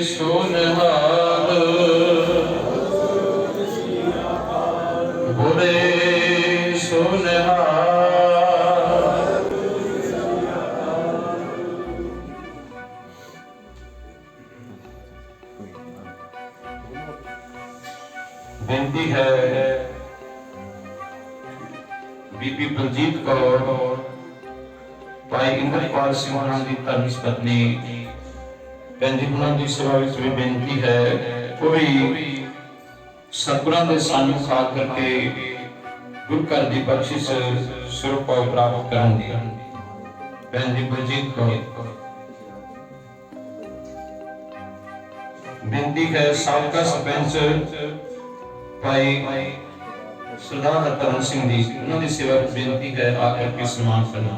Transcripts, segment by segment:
ਸੁਨਹਾਰ ਬੁਰੇ ਸੁਨਹਾਰ ਬੇਨਤੀ ਹੈ ਬੀਬੀ ਬਲਜੀਤ ਕੌਰ ਭਾਈ ਇੰਦਰਪਾਲ ਸਿੰਘ ਉਹਨਾਂ ਦੀ ਧਰਮ ਪਤਨੀ ਪੈਂਦੀ ਉਹਨਾਂ ਦੀ ਸੇਵਾ ਵਿੱਚ ਵੀ ਬੇਨਤੀ ਹੈ, ਉਹ ਵੀ ਸਤਿਗੁਰਾਂ ਦੇ ਸਾਨੂੰ ਖਾ ਕਰਕੇ ਗੁਰੂ ਘਰ ਦੀ ਬਖਸ਼ਿਸ਼ ਸਰੂਪ ਪ੍ਰਾਪਤ ਕਰਨ ਦੀ। ਪੈਂਦੀ ਬਲਜੀਤ ਕੌਰ। ਬੇਨਤੀ ਹੈ ਸਾਬਕਾ ਸਰਪੰਚ ਭਾਈ ਸਰਦਾਰ ਹਰਪ੍ਰੀਤ ਸਿੰਘ ਜੀ ਉਹਨਾਂ ਦੀ ਸੇਵਾ ਵਿੱਚ ਬੇਨਤੀ ਹੈ ਆ ਕਰਕੇ ਸਨਮਾਨ ਕਰਨਾ।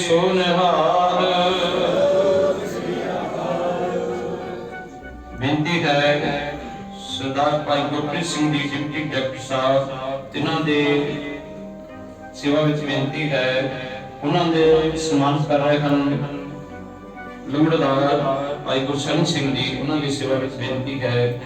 ਸੋਨਹਾਰ। ਬੇਨਤੀ ਹੈ ਸਰਦਾਰ ਭਾਈ ਗੁਰਪ੍ਰੀਤ ਸਿੰਘ ਜੀ, ਡਿਪਟੀ ਡਾਇਰੈਕਟਰ ਸਾਹਿਬ ਤਿਨਾਂ ਦੇ ਸੇਵਾ ਵਿੱਚ ਬੇਨਤੀ ਹੈ। ਉਹਨਾਂ ਦੇ ਸਨਮਾਨ ਕਰ ਰਹੇ ਹਨ ਲੂੜਦਾਰ ਭਾਈ ਗੁਰਸ਼ਨ ਸਿੰਘ ਜੀ, ਉਹਨਾਂ ਦੀ ਸੇਵਾ ਵਿੱਚ ਬੇਨਤੀ ਹੈ।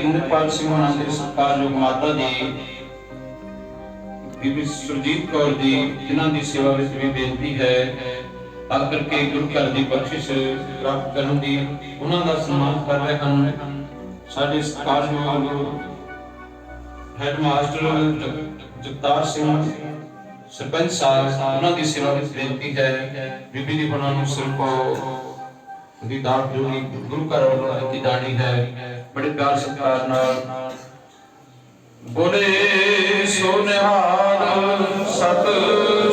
ਭਾਈ ਇੰਦਰਪਾਲ ਸਿੰਘ ਹੋਣਾ ਦੇ ਸਤਿਕਾਰਯੋਗ ਮਾਤਾ ਦੀ, ਬੀਬੀ ਸੁਰਜੀਤ ਕੌਰ ਦੀ ਜਿਨ੍ਹਾਂ ਦੀ ਸੇਵਾ ਵਿੱਚ ਵੀ ਬੇਨਤੀ ਹੈ, ਤਾਂ ਕਰਕੇ ਗੁਰੂ ਘਰ ਦੀ ਬਖਸ਼ਿਸ਼ ਪ੍ਰਾਪਤ ਕਰਨ ਦੀ ਉਹਨਾਂ ਦਾ ਸਨਮਾਨ ਕਰ ਰਹੇ ਹਨ। ਸਾਡੇ ਸਤਿਕਾਰਯੋਗ ਹੈਡ ਮਾਸਟਰ ਜਗਤਾਰ ਸਿੰਘ, ਸਰਪੰਚ ਸਾਹਿਬ, ਉਹਨਾਂ ਦੀ ਸੇਵਾ ਵਿੱਚ ਬੇਨਤੀ ਹੈ। ਬੀਬੀ ਦੀ ਬਣਾ ਨੂੰ ਸਿਰਫ ਦੀ ਦਾਤ ਜੋ ਵੀ ਗੁਰੂ ਘਰ ਵੱਲੋਂ ਦਿੱਤੀ ਜਾਣੀ ਹੈ। ਬੜੇ ਪਿਆਰ ਸਤਿਕਾਰ ਨਾਲ। ਬੋਲੇ ਸੋਨਹਾਰ ਸਤ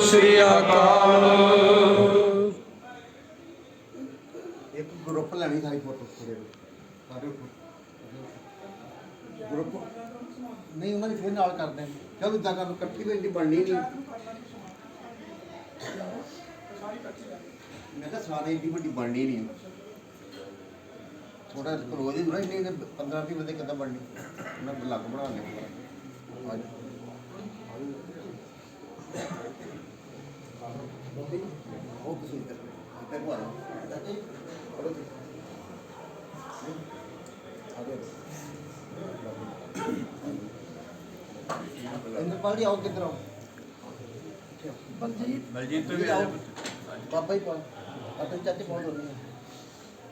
ਸ੍ਰੀ ਅਕਾਲ। ਇੱਕ ਗਰੁੱਪ ਲੈਣੀ ਸਾਰੀ ਫੋਟੋ ਪੂਰੇ ਸਾਰੇ ਗਰੁੱਪ ਨਹੀਂ, ਉਹਨਾਂ ਨੇ ਫਿਰ ਨਾਲ ਕਰਦੇ ਚਲ ਇਦਾਂ ਕਰ, ਇਕੱਠੀ ਤਾਂ ਬਣਨੀ ਨਹੀਂ। ਮੈਂ ਕਿਹਾ ਸਾਰੇ ਇੰਨੀ ਵੱਡੀ ਬਣਨੀ ਨਹੀਂ। ਥੋੜਾ ਰੋਜ਼ ਹੀ ਨਾ ਇੰਨੀ 15 20 ਬੰਦੇ ਕਿੱਦਾਂ ਬਣਨੀ? ਉਹਨਾਂ ਲੱਗ ਬਣਾ ਲਿਆ ਅੱਜ ਉਹ ਕਿਸੇ ਇੰਦਰਪਾਲ ਜੀ ਆਓ ਕਿੱਧਰ ਆਓ? ਬਲਜੀਤ। ਬਲਜੀਤ ਤੋਂ ਵੀ ਆਓ। ਬਾਬਾ ਹੀ ਪਾਓ। ਅਤੇ ਚਾਚੇ ਬਹੁਤ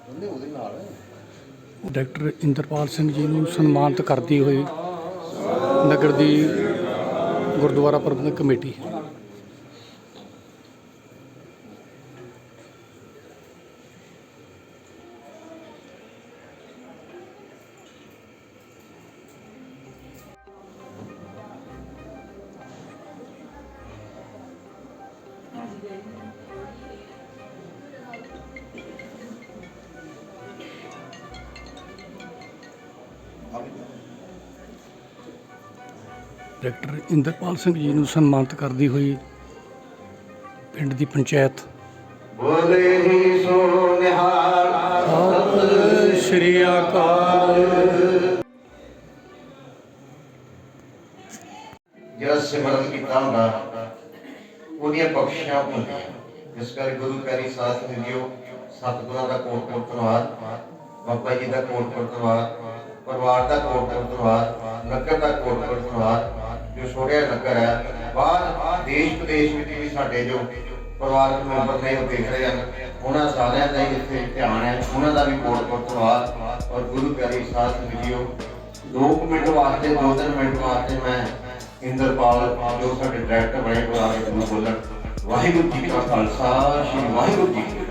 ਉਹਨੇ ਉਹਦੇ ਨਾਲ। ਡਾਕਟਰ ਇੰਦਰਪਾਲ ਸਿੰਘ ਜੀ ਨੂੰ ਸਨਮਾਨਿਤ ਕਰਦੀ ਹੋਈ ਨਗਰ ਦੀ ਗੁਰਦੁਆਰਾ ਪ੍ਰਬੰਧਕ ਕਮੇਟੀ। ਡਾਕਟਰ ਇੰਦਰਪਾਲ ਸਿੰਘ ਜੀ ਨੂੰ ਸਨਮਾਨਿਤ ਕਰਦੀ ਹੋਈ ਪਿੰਡ ਦੀ ਪੰਚਾਇਤ। ਬੋਲੇ ਹੀ ਸੋਨਹਾਰ ਸਤਿ ਸ਼੍ਰੀ ਅਕਾਲ। ਜਿਹੜਾ ਸਿਮਰਨ ਕੀਤਾ ਹੁੰਦਾ, ਉਹਦੀਆਂ ਬਖਸ਼ਿਸ਼ਾਂ ਹੁੰਦੀਆਂ। ਇਸ ਕਰਕੇ ਗੁਰੂ ਪਿਆਰੀ ਸਾਧ ਸੰਗਤ ਸਤਿਗੁਰਾਂ ਦਾ ਕੋਟ ਕੋਟ ਧੰਨਵਾਦ। ਬਾਬਾ ਜੀ ਦਾ ਕੋਟ ਕੋਟ ਧੰਨਵਾਦ। ਪਰਿਵਾਰ ਦਾ ਕੋਟ ਕੋਟ ਧੰਨਵਾਦ ਨਗਰ ਦਾ ਕੋਟ ਕੋਟ ਧੰਨਵਾਦ ਜੋ ਛੋੜਿਆ ਨਗਰ ਹੈ, ਬਾਹਰ ਦੇਸ਼ ਵਿਦੇਸ਼ ਵਿੱਚ ਵੀ ਸਾਡੇ ਜੋ ਪਰਿਵਾਰਕ ਮੈਂਬਰ ਨੇ ਉਹ ਦੇਖ ਰਹੇ ਹਨ। ਉਹਨਾਂ ਸਾਰਿਆਂ ਦਾ ਹੀ ਇੱਥੇ ਧਿਆਨ ਹੈ, ਉਹਨਾਂ ਦਾ ਵੀ ਕੋਟ ਕੋਟ ਔਰ ਗੁਰੂ ਪਿਆਰੀ ਸਾਧ ਸੰਗਤ 2 ਮਿੰਟ ਵਾਸਤੇ 2-3 ਮਿੰਟ ਵਾਸਤੇ ਮੈਂ ਇੰਦਰਪਾਲ, ਜੋ ਸਾਡੇ ਡਾਇਰੈਕਟਰ ਬਣੇ ਉਹ ਆ ਬੋਲਣ। ਵਾਹਿਗੁਰੂ ਜੀ ਕਾ ਖਾਲਸਾ, ਸ੍ਰੀ ਵਾਹਿਗੁਰੂ ਜੀ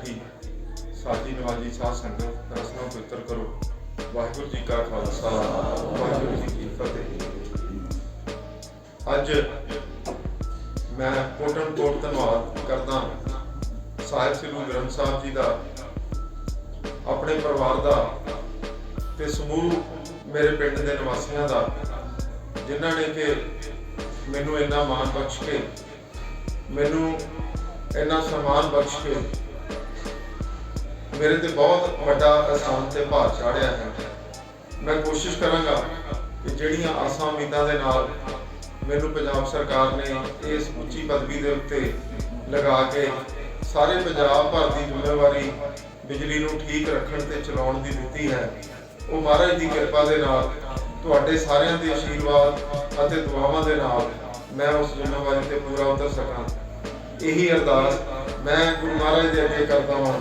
ਬੈਠੀ ਸਾਜੀ ਨਵਾਜੀ ਸਾਧ ਸੰਗਤ ਰਸਨਾ ਪਵਿੱਤਰ ਕਰੋ। ਵਾਹਿਗੁਰੂ ਜੀ ਕਾ ਖਾਲਸਾ, ਵਾਹਿਗੁਰੂ ਜੀ ਕੀ ਫਤਿਹ। ਅੱਜ ਮੈਂ ਕੋਟਨ ਕੋਟ ਧੰਨਵਾਦ ਕਰਦਾ ਸਾਹਿਬ ਸ੍ਰੀ ਗੁਰੂ ਗ੍ਰੰਥ ਸਾਹਿਬ ਜੀ ਦਾ, ਆਪਣੇ ਪਰਿਵਾਰ ਦਾ ਤੇ ਸਮੂਹ ਮੇਰੇ ਪਿੰਡ ਦੇ ਨਿਵਾਸੀਆਂ ਦਾ, ਜਿਨ੍ਹਾਂ ਨੇ ਕਿ ਮੈਨੂੰ ਇੰਨਾ ਮਾਣ ਬਖਸ਼ ਕੇ, ਮੈਨੂੰ ਇੰਨਾ ਸਨਮਾਨ ਬਖਸ਼ ਕੇ ਮੇਰੇ ਤੇ ਬਹੁਤ ਵੱਡਾ ਅਹਿਸਾਨ ਤੇ ਭਾਰ ਚਾੜਿਆ ਹੈ। ਮੈਂ ਕੋਸ਼ਿਸ਼ ਕਰਾਂਗਾ ਕਿ ਜਿਹੜੀਆਂ ਆਸਾਂ ਉਮੀਦਾਂ ਦੇ ਨਾਲ ਮੈਨੂੰ ਪੰਜਾਬ ਸਰਕਾਰ ਨੇ ਇਸ ਉੱਚੀ ਪਦਵੀ ਦੇ ਉੱਤੇ ਲਗਾ ਕੇ ਸਾਰੇ ਪੰਜਾਬ ਭਰ ਦੀ ਜ਼ਿੰਮੇਵਾਰੀ ਬਿਜਲੀ ਨੂੰ ਠੀਕ ਰੱਖਣ ਤੇ ਚਲਾਉਣ ਦੀ ਦਿੱਤੀ ਹੈ, ਉਹ ਮਹਾਰਾਜ ਦੀ ਕਿਰਪਾ ਦੇ ਨਾਲ ਤੁਹਾਡੇ ਸਾਰਿਆਂ ਦੇ ਆਸ਼ੀਰਵਾਦ ਅਤੇ ਦੁਆਵਾਂ ਦੇ ਨਾਲ ਮੈਂ ਉਸ ਜ਼ਿੰਮੇਵਾਰੀ ਤੇ ਪੂਰਾ ਉਤਰ ਸਕਾਂ। ਇਹੀ ਅਰਦਾਸ ਮੈਂ ਗੁਰੂ ਮਹਾਰਾਜ ਦੇ ਅੱਗੇ ਕਰਦਾ ਹਾਂ।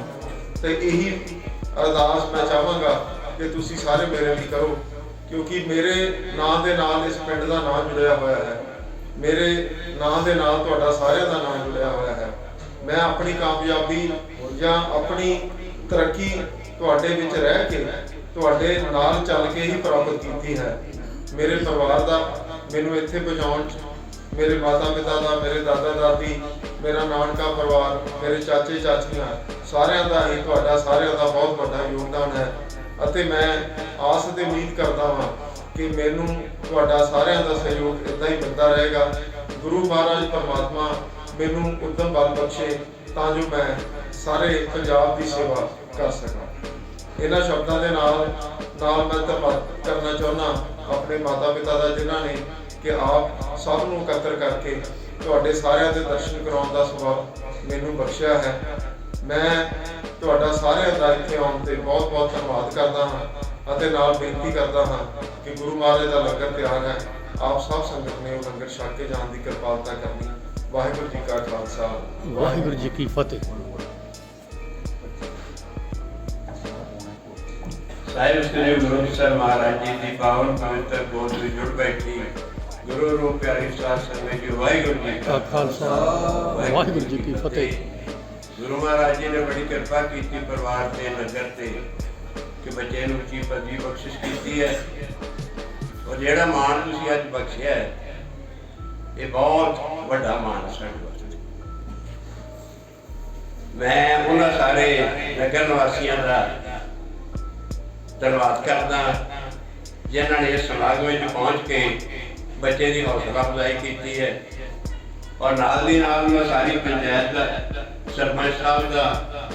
ਤੇ ਇਹੀ ਅਰਦਾਸ ਮੈਂ ਚਾਹਾਂਗਾ ਕਿ ਤੁਸੀਂ ਸਾਰੇ ਮੇਰੇ ਲਈ ਕਰੋ, ਕਿਉਂਕਿ ਮੇਰੇ ਨਾਂ ਦੇ ਨਾਲ ਇਸ ਪਿੰਡ ਦਾ ਨਾਂ ਜੁੜਿਆ ਹੋਇਆ ਹੈ। ਮੇਰੇ ਨਾਂ ਦੇ ਨਾਲ ਤੁਹਾਡਾ ਸਾਰਿਆਂ ਦਾ ਨਾਂ ਜੁੜਿਆ ਹੋਇਆ ਹੈ। ਮੈਂ ਆਪਣੀ ਕਾਮਯਾਬੀ ਜਾਂ ਆਪਣੀ ਤਰੱਕੀ ਤੁਹਾਡੇ ਵਿੱਚ ਰਹਿ ਕੇ ਤੁਹਾਡੇ ਨਾਲ ਚੱਲ ਕੇ ਹੀ ਪ੍ਰਾਪਤ ਕੀਤੀ ਹੈ। ਮੇਰੇ ਪਰਿਵਾਰ ਦਾ ਮੈਨੂੰ ਇੱਥੇ ਪਹੁੰਚਾਉਣ 'ਚ ਮੇਰੇ ਮਾਤਾ ਪਿਤਾ ਦਾ, ਮੇਰੇ ਦਾਦਾ ਦਾਦੀ ਮੇਰਾ ਨਾਨਕਾ ਪਰਿਵਾਰ, ਮੇਰੇ ਚਾਚੇ ਚਾਚੀਆਂ ਸਾਰਿਆਂ ਦਾ ਹੀ ਤੁਹਾਡਾ, ਸਾਰਿਆਂ ਦਾ ਬਹੁਤ ਵੱਡਾ ਯੋਗਦਾਨ ਹੈ। ਅਤੇ ਮੈਂ ਆਸ ਤੇ ਉਮੀਦ ਕਰਦਾ ਹਾਂ ਕਿ ਮੈਨੂੰ ਤੁਹਾਡਾ ਸਾਰਿਆਂ ਦਾ ਸਹਿਯੋਗ ਇਦਾਂ ਹੀ ਮਿਲਦਾ ਰਹੇਗਾ। ਗੁਰੂ ਮਹਾਰਾਜ ਪਰਮਾਤਮਾ ਮੈਨੂੰ ਉਦਮ ਬਲ ਬਖਸ਼ੇ ਤਾਂ ਜੋ ਮੈਂ ਸਾਰੇ ਪੰਜਾਬ ਦੀ ਸੇਵਾ ਕਰ ਸਕਾਂ। ਇਹਨਾਂ ਸ਼ਬਦਾਂ ਦੇ ਨਾਲ ਨਾਲ ਮੈਂ ਧੰਨਵਾਦ ਕਰਨਾ ਚਾਹੁੰਦਾ ਆਪਣੇ ਮਾਤਾ ਪਿਤਾ ਦਾ, ਜਿਨ੍ਹਾਂ ਨੇ ਕਿ ਆਪ ਸਭ ਨੂੰ ਇਕੱਤਰ ਕਰਕੇ ਤੁਹਾਡੇ ਸਾਰਿਆਂ ਦੇ ਦਰਸ਼ਨ ਕਰਾਉਣ ਦਾ ਸਬਬ ਮੈਨੂੰ ਬਖਸ਼ਿਆ ਹੈ। ਮੈਂ ਤੁਹਾਡਾ ਸਾਰਿਆਂ ਦਾ ਇੱਥੇ ਆਉਣ ਤੇ ਬਹੁਤ ਬਹੁਤ ਧੰਨਵਾਦ ਕਰਦਾ ਹਾਂ ਅਤੇ ਨਾਲ ਬੇਨਤੀ ਕਰਦਾ ਹਾਂ ਕਿ ਗੁਰੂ ਮਹਾਰਾਜ ਦਾ ਲੰਗਰ ਤਿਆਰ ਹੈ। ਆਪ ਸਭ ਸੰਗਤ ਨੇ ਉਹ ਲੰਗਰ ਛਕ ਕੇ ਜਾਣ ਦੀ ਕਿਰਪਾਲਤਾ ਕਰਨੀ। ਵਾਹਿਗੁਰੂ ਜੀ ਕਾ ਖਾਲਸਾ। ਵਾਹਿਗੁਰੂ ਜੀ ਕੀ ਫਤਿਹ। ਸਾਹਿਬ ਸ੍ਰੀ ਗੁਰੂ ਸਾਹਿਬ ਮਹਾਰਾਜ ਜੀ ਦੀ ਪਾਵਨ ਪਵਿੱਤਰ ਗੋਦ ਵਿੱਚ ਜੁੜ ਬੈਠੀ ਗੁਰੂ ਰੂਪ ਪਿਆਰੀ ਸਾਧ ਸੰਗਤ ਜੀ ਵਾਹਿਗੁਰੂ ਜੀ ਕਾ ਖਾਲਸਾ। ਵਾਹਿਗੁਰੂ ਜੀ ਕੀ ਫਤਿਹ। ਗੁਰੂ ਮਹਾਰਾਜ ਜੀ ਨੇ ਬੜੀ ਕਿਰਪਾ ਕੀਤੀ ਪਰਿਵਾਰ ਤੇ ਨਗਰ ਤੇ ਕਿ ਬੱਚੇ ਨੂੰ ਉੱਚੀ ਪਦਵੀ ਬਖਸ਼ਿਸ਼ ਕੀਤੀ ਹੈ। ਔਰ ਜਿਹੜਾ ਮਾਣ ਤੁਸੀਂ ਅੱਜ ਬਖਸ਼ਿਆ ਹੈ ਇਹ ਬਹੁਤ ਵੱਡਾ ਮਾਣ ਹੈ ਸਾਡੇ ਵਾਸਤੇ। ਮੈਂ ਉਹਨਾਂ ਸਾਰੇ ਨਗਰ ਨਿਵਾਸੀਆਂ ਦਾ ਧੰਨਵਾਦ ਕਰਦਾ ਜਿਨ੍ਹਾਂ ਨੇ ਇਸ ਸਮਾਗਮ ਵਿੱਚ ਪਹੁੰਚ ਕੇ ਬੱਚੇ ਦੀ ਹੌਸਲਾ ਅਫਜ਼ਾਈ ਕੀਤੀ ਹੈ। ਔਰ ਨਾਲ ਦੀ ਨਾਲ ਮੈਂ ਸਾਰੀ ਪੰਚਾਇਤ ਦਾ ਸਰਪੰਚ ਸਾਹਿਬ ਦਾ,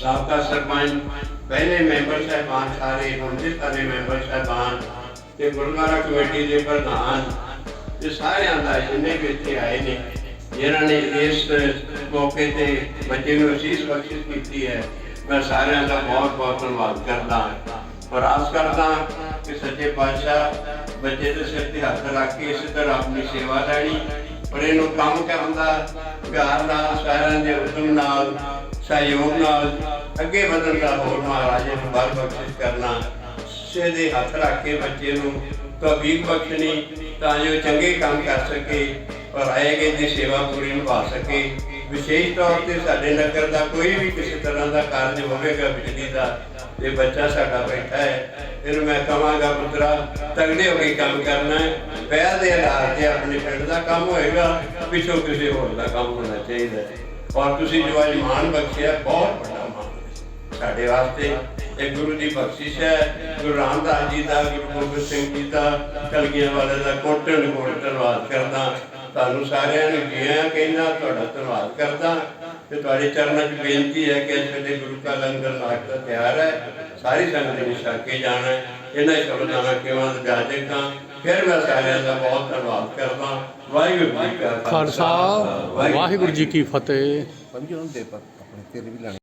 ਸਾਬਕਾ ਸਰਪੰਚ, ਪਹਿਲੇ ਮੈਂਬਰ ਸਾਹਿਬਾਨ ਸਾਰੇ, ਹੁਣ ਦੇ ਸਾਰੇ ਮੈਂਬਰ ਸਾਹਿਬਾਨ ਤੇ ਗੁਰਦੁਆਰਾ ਕਮੇਟੀ ਦੇ ਪ੍ਰਧਾਨ ਤੇ ਸਾਰਿਆਂ ਦਾ ਜਿੰਨੇ ਵੀ ਇੱਥੇ ਆਏ ਨੇ, ਜਿਨ੍ਹਾਂ ਨੇ ਇਸ ਮੌਕੇ ਤੇ ਬੱਚੇ ਨੂੰ ਅਸੀਸ ਬਖਸ਼ਿਸ਼ ਕੀਤੀ ਹੈ, ਮੈਂ ਸਾਰਿਆਂ ਦਾ ਬਹੁਤ ਬਹੁਤ ਧੰਨਵਾਦ ਕਰਦਾ ਔਰ ਆਸ ਕਰਦਾ ਕਿ ਸੱਚੇ ਪਾਤਸ਼ਾਹ ਬੱਚੇ ਦੇ ਸਿਰ ਤੇ ਹੱਥ ਰੱਖ ਕੇ ਇਸੇ ਤਰ੍ਹਾਂ ਆਪਣੀ ਸੇਵਾ ਲੈਣੀ, ਪਰ ਇਹਨੂੰ ਕੰਮ ਕਰਨ ਦਾ ਪਿਆਰ ਨਾਲ, ਸਾਰਿਆਂ ਦੇ ਉਦਮ ਨਾਲ, ਸਹਿਯੋਗ ਨਾਲ ਅੱਗੇ ਵਧਣ ਦਾ ਹੋਰ ਮਹਾਰਾਜ ਨੂੰ ਬਲ ਬਖਸ਼ਿਸ਼ ਕਰਨਾ ਸਿੱਧੇ ਹੱਥ ਰੱਖ ਕੇ ਬੱਚੇ ਨੂੰ ਤੌਫੀਕ ਬਖਸ਼ਣੀ, ਤਾਂ ਜੋ ਚੰਗੇ ਕੰਮ ਕਰ ਸਕੇ ਔਰ ਆਏਗੇ ਦੀ ਸੇਵਾ ਪੂਰੀ ਨਿਭਾ ਸਕੇ। ਵਿਸ਼ੇਸ਼ ਤੌਰ ਤੇ ਸਾਡੇ ਨਗਰ ਦਾ ਕੋਈ ਵੀ ਕਿਸੇ ਤਰ੍ਹਾਂ ਦਾ ਕਾਰਜ ਹੋਵੇਗਾ, ਬਿਜਲੀ ਦਾ ਤੇ ਬੱਚਾ ਸਾਡਾ ਬੈਠਾ ਹੈ, ਇਹਨੂੰ ਮੈਂ ਕਹਾਂਗਾ, ਪੁੱਤਰਾ, ਤਗੜੇ ਹੋ ਕੇ ਕੰਮ ਕਰਨਾ ਹੈ। ਪਹਿਲ ਦੇ ਆਧਾਰ ਤੇ ਆਪਣੇ ਪਿੰਡ ਦਾ ਕੰਮ ਹੋਏਗਾ, ਪਿੱਛੋਂ ਕਿਸੇ ਹੋਰ ਦਾ ਕੰਮ ਹੋਣਾ ਚਾਹੀਦਾ ਹੈ। ਔਰ ਤੁਸੀਂ ਜੋ ਅੱਜ ਮਾਣ ਬਖਸ਼ਿਆ, ਬਹੁਤ ਵੱਡਾ ਮਾਣ ਸਾਡੇ ਵਾਸਤੇ ਇਹ ਗੁਰੂ ਦੀ ਬਖਸ਼ਿਸ਼ ਹੈ। ਗੁਰੂ ਰਾਮਦਾਸ ਜੀ ਦਾ, ਗੁਰੂ ਗੋਬਿੰਦ ਸਿੰਘ ਜੀ ਦਾ ਕਲਗੀਆਂ ਵਾਲੇ ਦਾ ਕੋਟਨ ਕੋਟ ਧੰਨਵਾਦ ਕਰਦਾ। ਤੁਹਾਨੂੰ ਸਾਰਿਆਂ ਨੂੰ ਜੀ ਆਇਆਂ ਕਹਿੰਦਾ, ਤੁਹਾਡਾ ਧੰਨਵਾਦ ਕਰਦਾ। ਤੇ ਤੁਹਾਡੇ ਚਰਨਾਂ 'ਚ ਬੇਨਤੀ ਹੈ ਕਿ ਅੱਜ ਵੇਲੇ ਗੁਰੂ ਕਾ ਲੰਗਰ ਨਾਟਕ ਤਿਆਰ ਹੈ। ਸਾਰੀ ਸੰਗਤ ਨੇ ਛਕ ਕੇ ਜਾਣਾ ਹੈ। ਇਹਨਾਂ ਸ਼ਬਦਾਂ ਨਾਲ ਕਿਵਾਂ ਜਾਜੇਗਾ ਫਿਰ ਮੈਂ ਸਾਰਿਆਂ ਦਾ ਬਹੁਤ ਧੰਨਵਾਦ ਕਰਦਾ ਵਾਹਿਗੁਰੂ ਜੀ ਕਾ ਖਾਲਸਾ। ਵਾਹਿਗੁਰੂ ਜੀ ਕੀ ਫਤਿਹ। ਸਮਝੋ ਉਹਨੂੰ ਦੇ ਪਰ ਆਪਣੇ ਤੇਰੇ ਵੀ ਲੈਣੇ।